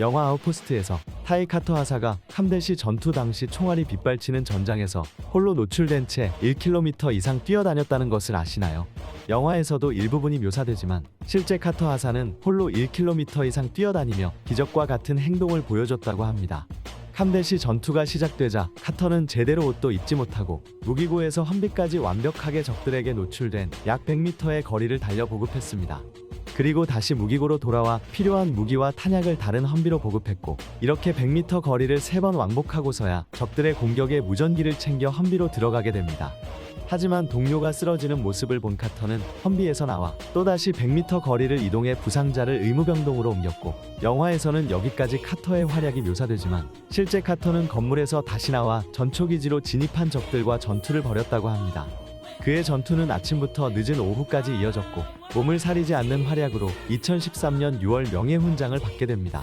영화 아웃포스트에서 타이 카터 하사가 함대시 전투 당시 총알이 빗발치는 전장에서 홀로 노출된 채 1km 이상 뛰어다녔다는 것을 아시나요? 영화에서도 일부분이 묘사되지만 실제 카터 하사는 홀로 1km 이상 뛰어다니며 기적과 같은 행동을 보여줬다고 합니다. 함대시 전투가 시작되자 카터는 제대로 옷도 입지 못하고 무기고에서 헌비까지 완벽하게 적들에게 노출된 약 100m의 거리를 달려 보급했습니다. 그리고 다시 무기고로 돌아와 필요한 무기와 탄약을 다른 헌비로 보급했고 이렇게 100m 거리를 세 번 왕복하고서야 적들의 공격에 무전기를 챙겨 헌비로 들어가게 됩니다. 하지만 동료가 쓰러지는 모습을 본 카터는 헌비에서 나와 또다시 100m 거리를 이동해 부상자를 의무병동으로 옮겼고 영화에서는 여기까지 카터의 활약이 묘사되지만 실제 카터는 건물에서 다시 나와 전초기지로 진입한 적들과 전투를 벌였다고 합니다. 그의 전투는 아침부터 늦은 오후까지 이어졌고 몸을 사리지 않는 활약으로 2013년 6월 명예훈장을 받게 됩니다.